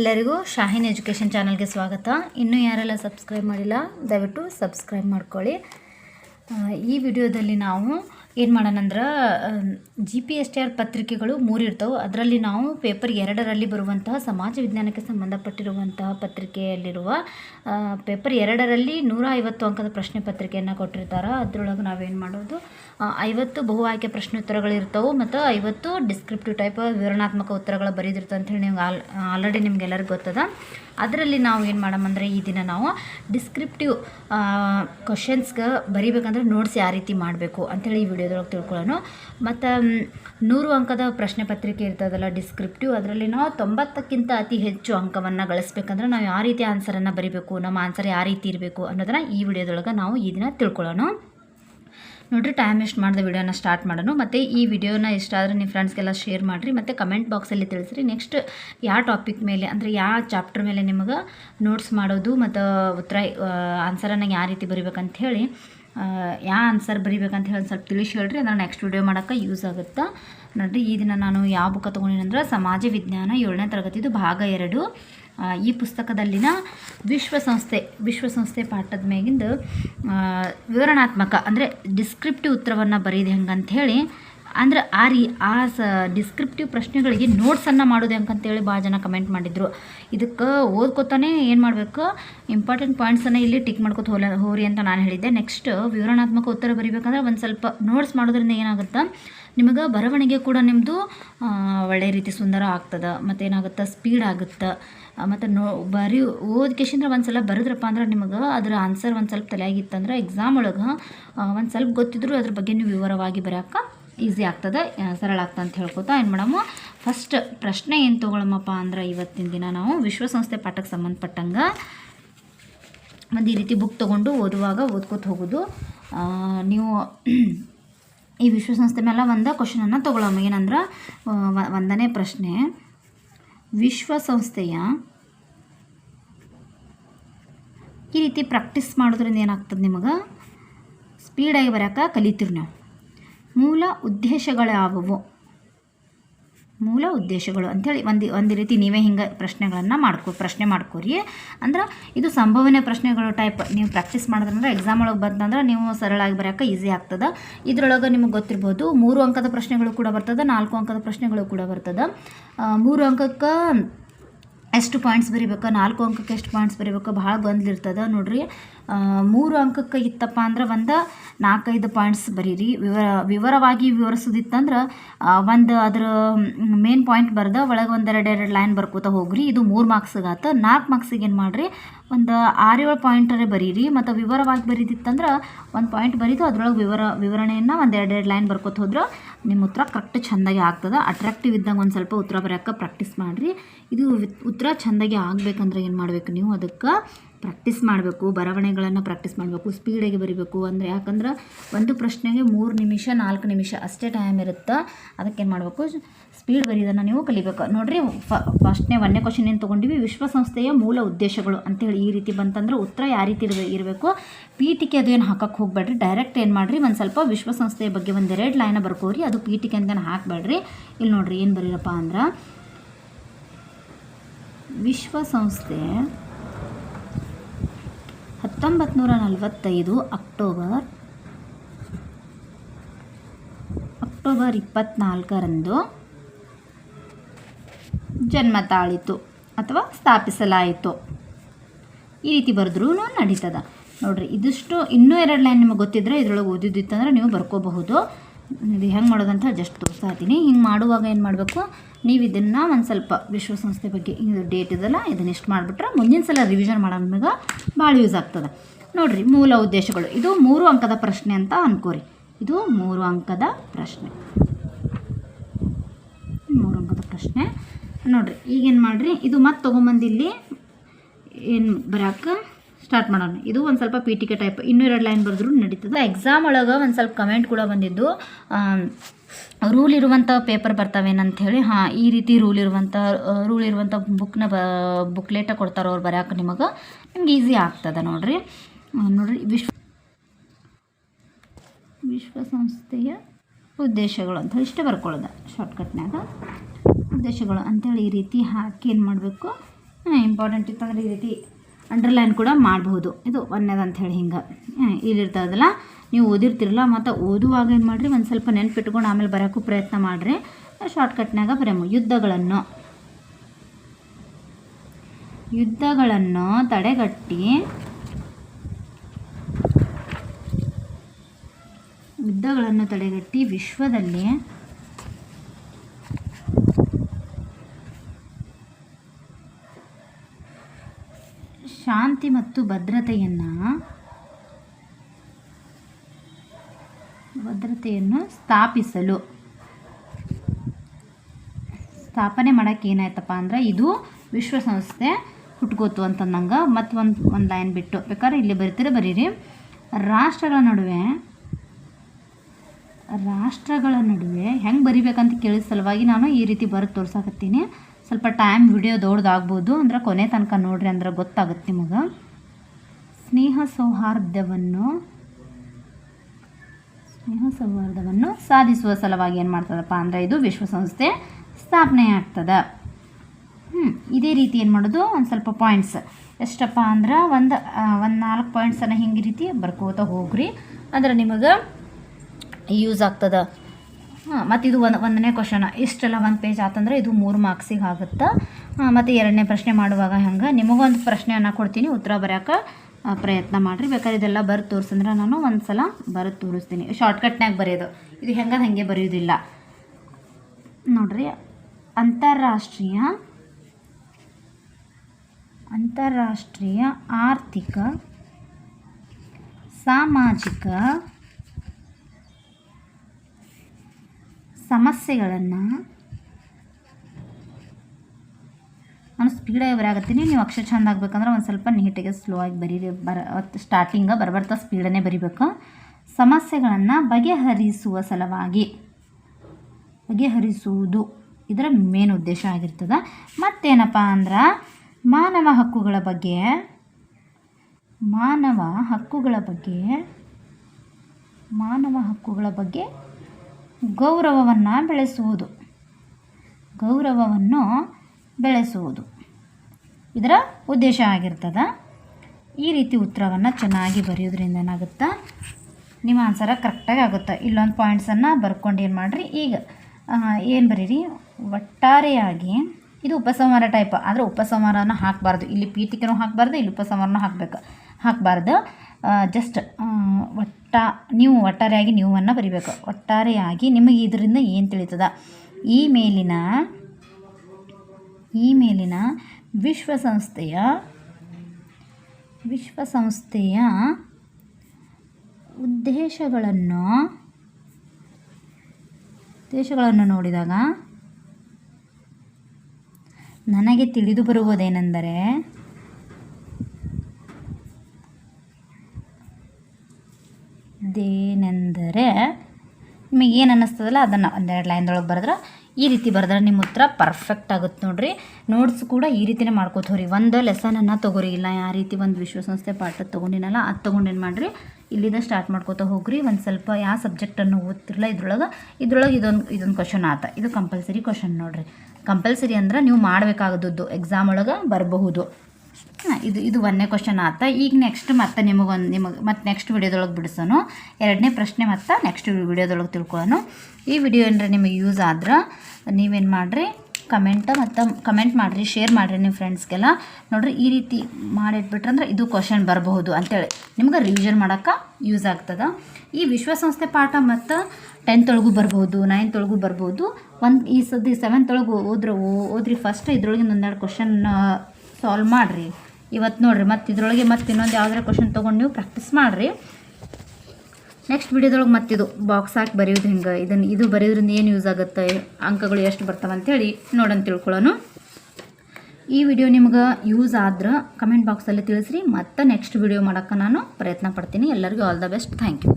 ಎಲ್ಲರಿಗೂ ಶಾಹಿನ್ ಎಜುಕೇಷನ್ ಚಾನಲ್ಗೆ ಸ್ವಾಗತ. ಇನ್ನೂ ಯಾರೆಲ್ಲ ಸಬ್ಸ್ಕ್ರೈಬ್ ಮಾಡಿಲ್ಲ, ದಯವಿಟ್ಟು ಸಬ್ಸ್ಕ್ರೈಬ್ ಮಾಡ್ಕೊಳ್ಳಿ. ಈ ವಿಡಿಯೋದಲ್ಲಿ ನಾವು ಏನು ಮಾಡೋಣಂದ್ರೆ G P S T R ಪತ್ರಿಕೆಗಳು ಮೂರು ಇರ್ತವೆ. ಅದರಲ್ಲಿ ನಾವು ಪೇಪರ್ ಎರಡರಲ್ಲಿ ಬರುವಂತಹ, ಸಮಾಜ ವಿಜ್ಞಾನಕ್ಕೆ ಸಂಬಂಧಪಟ್ಟಿರುವಂತಹ ಪತ್ರಿಕೆಯಲ್ಲಿರುವ ಪೇಪರ್ ಎರಡರಲ್ಲಿ ನೂರ ಐವತ್ತು ಅಂಕದ ಪ್ರಶ್ನೆ ಪತ್ರಿಕೆಯನ್ನು ಕೊಟ್ಟಿರ್ತಾರೆ. ಅದರೊಳಗೆ ನಾವೇನು ಮಾಡೋದು? ಐವತ್ತು ಬಹು ಆಯ್ಕೆ ಪ್ರಶ್ನೋತ್ತರಗಳು ಇರ್ತವೆ ಮತ್ತು ಐವತ್ತು ಡಿಸ್ಕ್ರಿಪ್ಟಿವ್ ಟೈಪ್ ವಿವರಣಾತ್ಮಕ ಉತ್ತರಗಳು ಬರೀದಿರ್ತವೆ ಅಂತೇಳಿ ನಿಮ್ಗೆ ಆಲ್, ಆಲ್ರೆಡಿ ನಿಮ್ಗೆಲ್ಲರಿಗೂ ಗೊತ್ತದ. ಅದರಲ್ಲಿ ನಾವು ಏನು ಮಾಡಮಂದ್ರೆ ಈ ದಿನ ನಾವು ಡಿಸ್ಕ್ರಿಪ್ಟಿವ್ ಕ್ವಶನ್ಸ್ಗೆ ಬರಿಬೇಕಂದ್ರೆ ನೋಟ್ಸ್ ಯಾವ ರೀತಿ ಮಾಡಬೇಕು ಅಂಥೇಳಿ ಈ ವಿಡಿಯೋದೊಳಗೆ ತಿಳ್ಕೊಳ್ಳೋಣ. ಮತ್ತು ನೂರು ಅಂಕದ ಪ್ರಶ್ನೆ ಪತ್ರಿಕೆ ಇರ್ತದಲ್ಲ ಡಿಸ್ಕ್ರಿಪ್ಟಿವ್ ಅದರಲ್ಲಿ ನಾವು ತೊಂಬತ್ತಕ್ಕಿಂತ ಅತಿ ಹೆಚ್ಚು ಅಂಕವನ್ನು ಗಳಿಸ್ಬೇಕಂದ್ರೆ ನಾವು ಯಾವ ರೀತಿ ಆನ್ಸರನ್ನು ಬರಿಬೇಕು, ನಮ್ಮ ಆನ್ಸರ್ ಯಾವ ರೀತಿ ಇರಬೇಕು ಅನ್ನೋದನ್ನು ಈ ವಿಡಿಯೋದೊಳಗೆ ನಾವು ಈ ದಿನ ತಿಳ್ಕೊಳ್ಳೋಣ. ನೋಡಿರಿ ಟೈಮ್ ವೇಸ್ಟ್ ಮಾಡಿದೆ ವಿಡಿಯೋನ ಸ್ಟಾರ್ಟ್ ಮಾಡೋಣ ಮತ್ತು ಈ ವಿಡಿಯೋನ ಇಷ್ಟ ಆದರೆ ನಿಮ್ಮ ಫ್ರೆಂಡ್ಸ್ಗೆಲ್ಲ ಶೇರ್ ಮಾಡಿರಿ. ಮತ್ತು ಕಮೆಂಟ್ ಬಾಕ್ಸಲ್ಲಿ ತಿಳಿಸ್ರಿ. ನೆಕ್ಸ್ಟ್ ಯಾವ ಟಾಪಿಕ್ ಮೇಲೆ, ಅಂದರೆ ಯಾವ ಚಾಪ್ಟರ್ ಮೇಲೆ ನಿಮಗೆ ನೋಟ್ಸ್ ಮಾಡೋದು ಮತ್ತು ಉತ್ತರ ಆನ್ಸರನ್ನು ಯಾವ ರೀತಿ ಬರಿಬೇಕಂತ ಹೇಳಿ ಯಾವ ಆನ್ಸರ್ ಬರಿಬೇಕಂತ ಹೇಳಿ ಸ್ವಲ್ಪ ತಿಳಿಸಿ ಹೇಳ್ರಿ. ಅದನ್ನು ನೆಕ್ಸ್ಟ್ ವಿಡಿಯೋ ಮಾಡೋಕ್ಕೆ ಯೂಸ್ ಆಗುತ್ತೆ? ನೋಡಿರಿ, ಈ ದಿನ ನಾನು ಯಾವ ಬುಕ್ಕ ತೊಗೊಂಡಿನಂದ್ರೆ ಸಮಾಜ ವಿಜ್ಞಾನ ಏಳನೇ ತರಗತಿದು ಭಾಗ ಎರಡು. ಈ ಪುಸ್ತಕದಲ್ಲಿನ ವಿಶ್ವಸಂಸ್ಥೆ ವಿಶ್ವಸಂಸ್ಥೆ ಪಾಠದ ಮೇಗಿಂದು ವಿವರಣಾತ್ಮಕ, ಅಂದರೆ ಡಿಸ್ಕ್ರಿಪ್ಟಿವ್ ಉತ್ತರವನ್ನು ಬರೀದು ಹೇಳಿ ಅಂದ್ರೆ ಆ ರೀ, ಆ ಸ ಡಿಸ್ಕ್ರಿಪ್ಟಿವ್ ಪ್ರಶ್ನೆಗಳಿಗೆ ನೋಟ್ಸನ್ನು ಮಾಡೋದು ಹೆಂಗಂತೇಳಿ ಭಾಳ ಜನ ಕಮೆಂಟ್ ಮಾಡಿದರು. ಇದಕ್ಕೆ ಓದ್ಕೊತಾನೆ ಏನು ಮಾಡಬೇಕು? ಇಂಪಾರ್ಟೆಂಟ್ ಪಾಯಿಂಟ್ಸನ್ನು ಇಲ್ಲಿ ಟಿಕ್ ಮಾಡ್ಕೊತ ಹೋಲ, ಹೋರಿ ಅಂತ ನಾನು ಹೇಳಿದ್ದೆ. ನೆಕ್ಸ್ಟ್ ವಿವರಣಾತ್ಮಕ ಉತ್ತರ ಬರೀಬೇಕಂದ್ರೆ ಒಂದು ಸ್ವಲ್ಪ ನೋಟ್ಸ್ ಮಾಡೋದ್ರಿಂದ ಏನಾಗುತ್ತೆ? ನಿಮಗೆ ಬರವಣಿಗೆ ಕೂಡ ನಿಮ್ಮದು ಒಳ್ಳೆ ರೀತಿ ಸುಂದರ ಆಗ್ತದೆ ಮತ್ತು ಏನಾಗುತ್ತೆ ಸ್ಪೀಡ್ ಆಗುತ್ತೆ ಮತ್ತು ನೋ, ಬರಿ ಓದ್ಕೇಶಂದ್ರೆ ಒಂದು ಸಲ ಬರೆದ್ರಪ್ಪ ಅಂದ್ರೆ ನಿಮಗೆ ಅದರ ಆನ್ಸರ್ ಒಂದು ಸ್ವಲ್ಪ ತಲೆಯಾಗಿತ್ತಂದ್ರೆ ಎಕ್ಸಾಮ್ ಒಳಗೆ ಒಂದು ಸ್ವಲ್ಪ ಗೊತ್ತಿದ್ರು ಅದ್ರ ಬಗ್ಗೆ ನೀವು ವಿವರವಾಗಿ ಬರೋಕೆ ಈಸಿ ಆಗ್ತದೆ ಸರಳ ಆಗ್ತದೆ ಅಂತ ಹೇಳ್ಕೊತಾ ಏನು ಮಾಡಮ್ಮ ಫಸ್ಟ್ ಪ್ರಶ್ನೆ ಏನು ತೊಗೊಳಮ್ಮಪ್ಪ ಅಂದ್ರೆ ಇವತ್ತಿನ ದಿನ ನಾವು ವಿಶ್ವಸಂಸ್ಥೆ ಪಾಠಕ್ಕೆ ಸಂಬಂಧಪಟ್ಟಂಗೆ ಒಂದು ಈ ರೀತಿ ಬುಕ್ ತೊಗೊಂಡು ಓದುವಾಗ ಓದ್ಕೊತ ಹೋಗೋದು. ನೀವು ಈ ವಿಶ್ವಸಂಸ್ಥೆ ಮೇಲೆ ಒಂದು ಕ್ವಶನನ್ನು ತೊಗೊಳಮ್ಮ ಏನಂದ್ರೆ ಒಂದನೇ ಪ್ರಶ್ನೆ, ವಿಶ್ವಸಂಸ್ಥೆಯ ಈ ರೀತಿ ಪ್ರಾಕ್ಟೀಸ್ ಮಾಡೋದ್ರಿಂದ ಏನಾಗ್ತದೆ ನಿಮಗೆ? ಸ್ಪೀಡಾಗಿ ಬರೋಕೆ ಕಲಿತೀರಿ ನಾವು. ಮೂಲ ಉದ್ದೇಶಗಳು ಯಾವುವು ಮೂಲ ಉದ್ದೇಶಗಳು ಅಂಥೇಳಿ ಒಂದು ಒಂದು ರೀತಿ ನೀವೇ ಹಿಂಗೆ ಪ್ರಶ್ನೆಗಳನ್ನು ಮಾಡ್ಕೊ, ಪ್ರಶ್ನೆ ಮಾಡ್ಕೋರಿ. ಅಂದ್ರೆ ಇದು ಸಂಭವನೀಯ ಪ್ರಶ್ನೆಗಳು ಟೈಪ್ ನೀವು ಪ್ರಾಕ್ಟೀಸ್ ಮಾಡಿದ್ರಂದ್ರೆ ಎಕ್ಸಾಮ್ ಒಳಗೆ ಬಂತಂದ್ರೆ ನೀವು ಸರಳಾಗಿ ಬರೋಕೆ ಈಸಿ ಆಗ್ತದೆ. ಇದ್ರೊಳಗೆ ನಿಮಗೆ ಗೊತ್ತಿರ್ಬೋದು ಮೂರು ಅಂಕದ ಪ್ರಶ್ನೆಗಳು ಕೂಡ ಬರ್ತದೆ, ನಾಲ್ಕು ಅಂಕದ ಪ್ರಶ್ನೆಗಳು ಕೂಡ ಬರ್ತದೆ. ಮೂರು ಅಂಕಕ್ಕೆ ಎಷ್ಟು ಪಾಯಿಂಟ್ಸ್ ಬರಿಬೇಕು, ನಾಲ್ಕು ಅಂಕಕ್ಕೆ ಎಷ್ಟು ಪಾಯಿಂಟ್ಸ್ ಬರಿಬೇಕು ಭಾಳ ಗೊಂದಲಿರ್ತದೆ ನೋಡ್ರಿ. ಮೂರು ಅಂಕಕ್ಕೆ ಇತ್ತಪ್ಪ ಅಂದ್ರೆ ಒಂದು ನಾಲ್ಕೈದು ಪಾಯಿಂಟ್ಸ್ ಬರೀರಿ. ವಿವರ, ವಿವರವಾಗಿ ವಿವರಿಸೋದಿತ್ತಂದ್ರೆ ಒಂದು ಅದರ ಮೇನ್ ಪಾಯಿಂಟ್ ಬರ್ದ ಒಳಗೆ ಒಂದು ಎರಡು ಲೈನ್ ಬರ್ಕೋತ ಹೋಗ್ರಿ. ಇದು ಮೂರು ಮಾರ್ಕ್ಸಿಗೆ ಆತ ನಾಲ್ಕು ಮಾರ್ಕ್ಸಿಗೆ ಏನು ಮಾಡಿರಿ. ಒಂದು ಆರೇಳು ಪಾಯಿಂಟರೇ ಬರೀರಿ. ಮತ್ತು ವಿವರವಾಗಿ ಬರೀದಿತ್ತಂದ್ರೆ ಒಂದು ಪಾಯಿಂಟ್ ಬರೀದು ಅದರೊಳಗೆ ವಿವರ, ವಿವರಣೆಯನ್ನು ಒಂದು ಎರಡು ಎರಡು ಲೈನ್ ಬರ್ಕೋತ ಹೋದ್ರೆ ನಿಮ್ಮ ಉತ್ತರ ಕರೆಕ್ಟ್ ಚೆಂದಾಗಿ ಆಗ್ತದೆ. ಅಟ್ರಾಕ್ಟಿವ್ ಇದ್ದಂಗೆ ಒಂದು ಸ್ವಲ್ಪ ಉತ್ತರ ಬರೋಕ್ಕೆ ಪ್ರಾಕ್ಟೀಸ್ ಮಾಡಿರಿ. ಇದು ಉತ್ತರ ಚೆಂದಾಗಿ ಆಗಬೇಕಂದ್ರೆ ಏನು ಮಾಡಬೇಕು ನೀವು ಅದಕ್ಕೆ? ಪ್ರಾಕ್ಟೀಸ್ ಮಾಡಬೇಕು, ಬರವಣಿಗೆಗಳನ್ನು ಪ್ರಾಕ್ಟೀಸ್ ಮಾಡಬೇಕು ಸ್ಪೀಡಾಗಿ ಬರೀಬೇಕು ಅಂದರೆ ಯಾಕಂದ್ರೆ ಒಂದು ಪ್ರಶ್ನೆಗೆ ಮೂರು ನಿಮಿಷ, ನಾಲ್ಕು ನಿಮಿಷ ಅಷ್ಟೇ ಟೈಮ್ ಇರುತ್ತೆ. ಅದಕ್ಕೇನು ಮಾಡಬೇಕು? ಸ್ಪೀಡ್ ಬರೀದನ್ನು ನೀವು ಕಲಿಬೇಕು. ನೋಡಿರಿ ಫಸ್ಟ್ನೇ ಒಂದನೇ ಕ್ವಶನ್ ಏನು ತೊಗೊಂಡಿವಿ? ವಿಶ್ವಸಂಸ್ಥೆಯ ಮೂಲ ಉದ್ದೇಶಗಳು ಅಂತೇಳಿ ಈ ರೀತಿ ಬಂತಂದ್ರೆ ಉತ್ತರ ಯಾವ ರೀತಿ ಇರಬೇಕು? ಇರಬೇಕು ಪೀಠಿಕೆ ಅದು ಏನು ಹಾಕಕ್ಕೆ ಹೋಗ್ಬೇಡ್ರಿ. ಡೈರೆಕ್ಟ್ ಏನು ಮಾಡಿರಿ? ಒಂದು ಸ್ವಲ್ಪ ವಿಶ್ವಸಂಸ್ಥೆಯ ಬಗ್ಗೆ ಒಂದೆರಡು ಲೈನ ಬರ್ಕೋರಿ. ಅದು ಪೀಠಿಕೆ ಅಂತ ಹಾಕಬೇಡ್ರಿ. ಇಲ್ಲಿ ನೋಡಿರಿ ಏನು ಬರೀರಪ್ಪ ಅಂದ್ರೆ, ವಿಶ್ವಸಂಸ್ಥೆ ಹತ್ತೊಂಬತ್ತು ನೂರ ನಲವತ್ತೈದು ಅಕ್ಟೋಬರ್ ಅಕ್ಟೋಬರ್ ಇಪ್ಪತ್ನಾಲ್ಕರಂದು ಜನ್ಮ ತಾಳಿತು ಅಥವಾ ಸ್ಥಾಪಿಸಲಾಯಿತು. ಈ ರೀತಿ ಬರೆದ್ರೂ ನಡೀತದ. ನೋಡ್ರಿ, ಇದಿಷ್ಟು ಇನ್ನೂ ಎರಡು ಲೈನ್ ನಿಮಗೆ ಗೊತ್ತಿದ್ರೆ ಇದ್ರೊಳಗೆ ಓದಿದ್ದಿತ್ತಂದ್ರೆ ನೀವು ಬರ್ಕೋಬಹುದು. ಇದು ಹೆಂಗೆ ಮಾಡೋದಂತ ಜಸ್ಟ್ ತೋರಿಸ್ತಾ ಇದ್ದೀನಿ. ಹಿಂಗೆ ಮಾಡುವಾಗ ಏನು ಮಾಡಬೇಕು? ನೀವು ಇದನ್ನು ಒಂದು ಸ್ವಲ್ಪ ವಿಶ್ವಸಂಸ್ಥೆ ಬಗ್ಗೆ ಇದು ಡೇಟ್ ಇದೆಲ್ಲ ಇದನ್ನ ಇಷ್ಟು ಮಾಡಿಬಿಟ್ರೆ ಮುಂದಿನ ಸಲ ರಿವಿಷನ್ ಮಾಡೋ ನಿಮಗೆ ಭಾಳ ಯೂಸ್ ಆಗ್ತದೆ. ನೋಡಿರಿ, ಮೂಲ ಉದ್ದೇಶಗಳು. ಇದು ಮೂರು ಅಂಕದ ಪ್ರಶ್ನೆ ಅಂತ ಅನ್ಕೋರಿ. ಇದು ಮೂರು ಅಂಕದ ಪ್ರಶ್ನೆ. ಮೂರು ಅಂಕದ ಪ್ರಶ್ನೆ. ನೋಡಿರಿ, ಈಗೇನು ಮಾಡಿರಿ? ಇದು ಮತ್ತೆ ತೊಗೊಂಬಂದಿಲ್ಲಿ ಏನು ಬರೋಕೆ? ಸ್ಟಾರ್ಟ್ ಮಾಡೋಣ. ಇದು ಒಂದು ಸ್ವಲ್ಪ ಪಿ ಟಿ ಕೆ ಟೈಪ್ ಇನ್ನೂ ಎರಡು ಲೈನ್ ಬರೆದ್ರು ನಡೀತದೆ. ಎಕ್ಸಾಮ್ ಒಳಗೆ ಒಂದು ಸ್ವಲ್ಪ ಕಮೆಂಟ್ ಕೂಡ ಬಂದಿದ್ದು. ರೂಲ್ ಇರುವಂಥ ಪೇಪರ್ ಬರ್ತಾವೇನಂತ ಹೇಳಿ ಹಾಂ, ಈ ರೀತಿ ರೂಲ್ ಇರುವಂಥ ರೂಲ್ ಇರುವಂಥ ಬುಕ್ನ ಬ ಬುಕ್ಲೇಟ ಕೊಡ್ತಾರೆ ಅವ್ರು ಬರೋಕೆ ನಿಮಗೆ ನಿಮ್ಗೆ ಈಸಿ ಆಗ್ತದೆ ನೋಡಿರಿ. ನೋಡಿರಿ, ವಿಶ್ವ ವಿಶ್ವಸಂಸ್ಥೆಯ ಉದ್ದೇಶಗಳು ಅಂತ ಇಷ್ಟೇ ಬರ್ಕೊಳ್ಳೋದು ಶಾರ್ಟ್ಕಟ್ನಾಗ ಉದ್ದೇಶಗಳು ಅಂಥೇಳಿ ಈ ರೀತಿ ಹಾಕಿ ಏನು ಮಾಡಬೇಕು? ಇಂಪಾರ್ಟೆಂಟ್ ಇತ್ತಂದ್ರೆ ಈ ರೀತಿ ಅಂಡರ್ಲೈನ್ ಕೂಡ ಮಾಡಬಹುದು. ಇದು ಒಂದೇದು ಅಂತ ಹೇಳಿ ಹಿಂಗೆ. ಇಲ್ಲಿರ್ತದಲ್ಲ ನೀವು ಓದಿರ್ತಿರಲ್ಲ, ಮತ್ತು ಓದುವಾಗ ಏನು ಮಾಡಿರಿ, ಒಂದು ಸ್ವಲ್ಪ ನೆನ್ಪಿಟ್ಕೊಂಡು ಆಮೇಲೆ ಬರೋಕ್ಕೂ ಪ್ರಯತ್ನ ಮಾಡಿರಿ. ಶಾರ್ಟ್ಕಟ್ನಾಗ ಬರೆಯಮ್ಮ, ಯುದ್ಧಗಳನ್ನು. ಯುದ್ಧಗಳನ್ನು ತಡೆಗಟ್ಟಿ ಯುದ್ಧಗಳನ್ನು ತಡೆಗಟ್ಟಿ ವಿಶ್ವದಲ್ಲಿ ಶಾಂತಿ ಮತ್ತು ಭದ್ರತೆಯನ್ನು ಭದ್ರತೆಯನ್ನು ಸ್ಥಾಪಿಸಲು. ಸ್ಥಾಪನೆ ಮಾಡೋಕ್ಕೆ ಏನಾಯ್ತಪ್ಪ ಅಂದ್ರೆ ಇದು ವಿಶ್ವಸಂಸ್ಥೆ ಹುಟ್ಕೋತು ಅಂತಂದಂಗೆ ಮತ್ತು ಒಂದು ಒಂದು ಲೈನ್ ಬಿಟ್ಟು. ಬೇಕಾದ್ರೆ ಇಲ್ಲಿ ಬರಿತೀರ? ಬರೀರಿ. ರಾಷ್ಟ್ರಗಳ ನಡುವೆ ರಾಷ್ಟ್ರಗಳ ನಡುವೆ ಹೆಂಗೆ ಬರಿಬೇಕಂತ ಕೇಳಿದ ಸಲುವಾಗಿ ನಾನು ಈ ರೀತಿ ಬರೆದು ತೋರ್ಸಾಕತ್ತೀನಿ. ಸ್ವಲ್ಪ ಟೈಮ್ ವಿಡಿಯೋ ದೊಡ್ಡದಾಗ್ಬೋದು ಅಂದ್ರೆ ಕೊನೆ ತನಕ ನೋಡ್ರಿ ಅಂದ್ರೆ ಗೊತ್ತಾಗುತ್ತೆ ನಿಮಗೆ. ಸ್ನೇಹ ಸೌಹಾರ್ದವನ್ನು ಸ್ನೇಹ ಸೌಹಾರ್ದವನ್ನು ಸಾಧಿಸುವ ಸಲುವಾಗಿ ಏನು ಮಾಡ್ತದಪ್ಪ ಅಂದರೆ ಇದು ವಿಶ್ವಸಂಸ್ಥೆ ಸ್ಥಾಪನೆ ಆಗ್ತದೆ. ಹ್ಞೂ ಇದೇ ರೀತಿ ಏನು ಮಾಡೋದು? ಒಂದು ಸ್ವಲ್ಪ ಪಾಯಿಂಟ್ಸ್ ಎಷ್ಟಪ್ಪ ಅಂದ್ರೆ ಒಂದು ಒಂದು ನಾಲ್ಕು ಪಾಯಿಂಟ್ಸನ್ನು ಹಿಂಗೆ ರೀತಿ ಬರ್ಕೋತ ಹೋಗ್ರಿ. ಅಂದ್ರೆ ನಿಮಗೆ ಯೂಸ್ ಆಗ್ತದೆ. ಹಾಂ, ಮತ್ತು ಇದು ಒಂದು ಒಂದನೇ ಕ್ವಶನ ಇಷ್ಟೆಲ್ಲ ಒಂದು ಪೇಜ್ ಆತಂದ್ರೆ ಇದು ಮೂರು ಮಾರ್ಕ್ಸಿಗೆ ಆಗುತ್ತೆ? ಮತ್ತು ಎರಡನೇ ಪ್ರಶ್ನೆ ಮಾಡುವಾಗ ಹೆಂಗೆ? ನಿಮಗೊಂದು ಪ್ರಶ್ನೆಯನ್ನು ಕೊಡ್ತೀನಿ, ಉತ್ತರ ಬರೆಯೋಕೆ ಪ್ರಯತ್ನ ಮಾಡಿರಿ. ಬೇಕಾದ್ರೆ ಇದೆಲ್ಲ ಬರೆದು ತೋರಿಸಂದ್ರೆ ನಾನು ಒಂದು ಸಲ ಬರೆದು ತೋರಿಸ್ತೀನಿ. ಶಾರ್ಟ್ಕಟ್ನಾಗ ಬರೆಯೋದು. ಇದು ಹೆಂಗೆ ಹಾಗೆ ಬರೆಯೋದಿಲ್ಲ. ನೋಡ್ರಿ, ಅಂತಾರಾಷ್ಟ್ರೀಯ ಅಂತಾರಾಷ್ಟ್ರೀಯ ಆರ್ಥಿಕ, ಸಾಮಾಜಿಕ ಸಮಸ್ಯೆಗಳನ್ನು ನಾನು ಸ್ಪೀಡಾಗಿ ಬರೆಯಾಗತ್ತೀನಿ ನೀವು ಅಕ್ಷರ ಚಂದ ಆಗಬೇಕಂದ್ರೆ ಒಂದು ಸ್ವಲ್ಪ ನೀಟಾಗಿ ಸ್ಲೋ ಆಗಿ ಬರೀರಿ. ಬರ ಸ್ಟಾರ್ಟಿಂಗ ಬರಬರ್ತಾ ಸ್ಪೀಡನ್ನೇ ಬರಿಬೇಕು. ಸಮಸ್ಯೆಗಳನ್ನು ಬಗೆಹರಿಸುವ ಸಲುವಾಗಿ, ಬಗೆಹರಿಸುವುದು ಇದರ ಮೇನ್ ಉದ್ದೇಶ ಆಗಿರ್ತದೆ. ಮತ್ತೇನಪ್ಪ ಅಂದ್ರೆ ಮಾನವ ಹಕ್ಕುಗಳ ಬಗ್ಗೆ, ಮಾನವ ಹಕ್ಕುಗಳ ಬಗ್ಗೆ, ಮಾನವ ಹಕ್ಕುಗಳ ಬಗ್ಗೆ ಗೌರವವನ್ನು ಬೆಳೆಸುವುದು. ಗೌರವವನ್ನು ಬೆಳೆಸುವುದು. ಇದರ ಉದ್ದೇಶ ಆಗಿರ್ತದೆ. ಈ ರೀತಿ ಉತ್ತರವನ್ನು ಚೆನ್ನಾಗಿ ಬರೆಯೋದ್ರಿಂದ ಏನಾಗುತ್ತೆ? ನಿಮ್ಮ ಆನ್ಸರ ಕರೆಕ್ಟಾಗಿ ಆಗುತ್ತೆ? ಇಲ್ಲೊಂದು ಪಾಯಿಂಟ್ಸನ್ನು ಬರ್ಕೊಂಡು ಏನು ಮಾಡಿರಿ? ಈಗ ಏನು ಬರೀರಿ? ಒಟ್ಟಾರೆಯಾಗಿ, ಇದು ಉಪಸಂಹಾರ ಟೈಪ್ ಆದರೆ ಉಪಸಂಹಾರನ ಹಾಕಬಾರ್ದು. ಇಲ್ಲಿ ಪೀಠಿಕೆನೂ ಹಾಕಬಾರ್ದು, ಇಲ್ಲಿ ಉಪಸಂಹಾರನೂ ಹಾಕಬೇಕು. ಹಾಕಬಾರ್ದು. ಜಸ್ಟ್ ಒಟ್ಟ, ನೀವು ಒಟ್ಟಾರೆಯಾಗಿ ನೀವನ್ನು ಬರಿಬೇಕು. ಒಟ್ಟಾರೆಯಾಗಿ ನಿಮಗೆ ಇದರಿಂದ ಏನು ತಿಳಿತದ? ಈ ಮೇಲಿನ ಈ ಮೇಲಿನ ವಿಶ್ವಸಂಸ್ಥೆಯ ವಿಶ್ವಸಂಸ್ಥೆಯ ಉದ್ದೇಶಗಳನ್ನು ಉದ್ದೇಶಗಳನ್ನು ನೋಡಿದಾಗ ನನಗೆ ತಿಳಿದು ಬರುವುದೇನೆಂದರೆ ಇದೇನೆಂದರೆ ನಿಮಗೆ ಏನು ಅನ್ನಿಸ್ತದಲ್ಲ ಅದನ್ನು ಒಂದೆರಡು ಲೈನ್ದೊಳಗೆ ಬರೆದ್ರೆ ಈ ರೀತಿ ಬರೆದ್ರೆ ನಿಮ್ಮ ಉತ್ತರ ಪರ್ಫೆಕ್ಟ್ ಆಗುತ್ತೆ ನೋಡಿರಿ. ನೋಟ್ಸ್ ಕೂಡ ಈ ರೀತಿನೇ ಮಾಡ್ಕೋತೀವ್ರಿ ಒಂದು ಲೆಸನನ್ನು ತೊಗೋರಿ. ಇಲ್ಲ ಯಾವ ರೀತಿ ಒಂದು ವಿಶ್ವಸಂಸ್ಥೆ ಪಾಠ ತೊಗೊಂಡಿನಲ್ಲ, ಅದು ತೊಗೊಂಡೇನು ಮಾಡಿರಿ. ಇಲ್ಲಿಂದ ಸ್ಟಾರ್ಟ್ ಮಾಡ್ಕೋತಾ ಹೋಗ್ರಿ. ಒಂದು ಸ್ವಲ್ಪ ಯಾವ ಸಬ್ಜೆಕ್ಟನ್ನು ಓದ್ತಿರಲ್ಲ ಇದ್ರೊಳಗೆ? ಇದ್ರೊಳಗೆ ಇದೊಂದು ಇದೊಂದು ಕ್ವಶನ್ ಆತ. ಇದು ಕಂಪಲ್ಸರಿ ಕ್ವಶನ್ ನೋಡಿರಿ. ಕಂಪಲ್ಸರಿ ಅಂದ್ರೆ ನೀವು ಮಾಡಬೇಕಾಗದ್ದು ಎಕ್ಸಾಮ್ ಒಳಗೆ ಬರಬಹುದು. ಇದು ಇದು ಒಂದನೇ ಕ್ವಶನ್ ಆತ. ಈಗ ನೆಕ್ಸ್ಟ್ ಮತ್ತೆ ನಿಮಗೊಂದು, ನಿಮಗೆ, ಮತ್ತು ನೆಕ್ಸ್ಟ್ ವಿಡಿಯೋದೊಳಗೆ ಬಿಡಿಸೋನು. ಎರಡನೇ ಪ್ರಶ್ನೆ ಮತ್ತು ನೆಕ್ಸ್ಟ್ ವಿಡಿಯೋದೊಳಗೆ ತಿಳ್ಕೊಳ್ಳೋನು ಈ ವಿಡಿಯೋ ಏನರ ನಿಮಗೆ ಯೂಸ್ ಆದ್ರೆ ನೀವೇನು ಮಾಡಿರಿ ಕಮೆಂಟ್ ಮತ್ತು ಕಮೆಂಟ್ ಮಾಡಿರಿ ಶೇರ್ ಮಾಡಿರಿ ನಿಮ್ಮ ಫ್ರೆಂಡ್ಸ್ಗೆಲ್ಲ ನೋಡಿರಿ, ಈ ರೀತಿ ಮಾಡಿಟ್ಬಿಟ್ರಂದ್ರೆ ಇದು ಕ್ವಶನ್ ಬರಬಹುದು ಅಂತೇಳಿ. ನಿಮ್ಗೆ ರಿವಿಷನ್ ಮಾಡೋಕ್ಕೆ ಯೂಸ್ ಆಗ್ತದೆ. ಈ ವಿಶ್ವಸಂಸ್ಥೆ ಪಾಠ ಮತ್ತು ಟೆಂತ್ ಒಳಗೂ ಬರ್ಬೋದು ನೈನ್ತ್ ಒಳಗೂ ಬರ್ಬೋದು ಒಂದು, ಈ ಸದ್ಯ ಸೆವೆಂತ್ ಒಳಗೆ ಓದ್ರೆ, ಓದ್ರಿ ಫಸ್ಟ್ ಇದ್ರೊಳಗಿನ ಒಂದೆರಡು ಕ್ವಶನ್ ಸಾಲ್ವ್ ಮಾಡಿರಿ. ಇವತ್ತು ನೋಡಿರಿ, ಮತ್ತು ಇದರೊಳಗೆ ಮತ್ತೆ ಇನ್ನೊಂದು ಯಾವ್ದಾರು ಕ್ವಶನ್ ತೊಗೊಂಡು ನೀವು ಪ್ರಾಕ್ಟೀಸ್ ಮಾಡಿರಿ. ನೆಕ್ಸ್ಟ್ ವಿಡಿಯೋದೊಳಗೆ ಮತ್ತಿದು ಬಾಕ್ಸ್ ಹಾಕಿ ಬರೆಯೋದು ಹಿಂಗೆ. ಇದನ್ನು ಇದು ಬರೆಯೋದ್ರಿಂದ ಏನು ಯೂಸ್ ಆಗುತ್ತೆ, ಅಂಕಗಳು ಎಷ್ಟು ಬರ್ತಾವೆ ಅಂತೇಳಿ ನೋಡೋಣ ತಿಳ್ಕೊಳ್ಳೋಣ ಈ ವಿಡಿಯೋ ನಿಮ್ಗೆ ಯೂಸ್ ಆದ್ರೆ ಕಮೆಂಟ್ ಬಾಕ್ಸಲ್ಲಿ ತಿಳಿಸ್ರಿ. ಮತ್ತೆ ನೆಕ್ಸ್ಟ್ ವಿಡಿಯೋ ಮಾಡೋಕ್ಕೆ ನಾನು ಪ್ರಯತ್ನ ಪಡ್ತೀನಿ. ಎಲ್ಲರಿಗೂ all the best thank you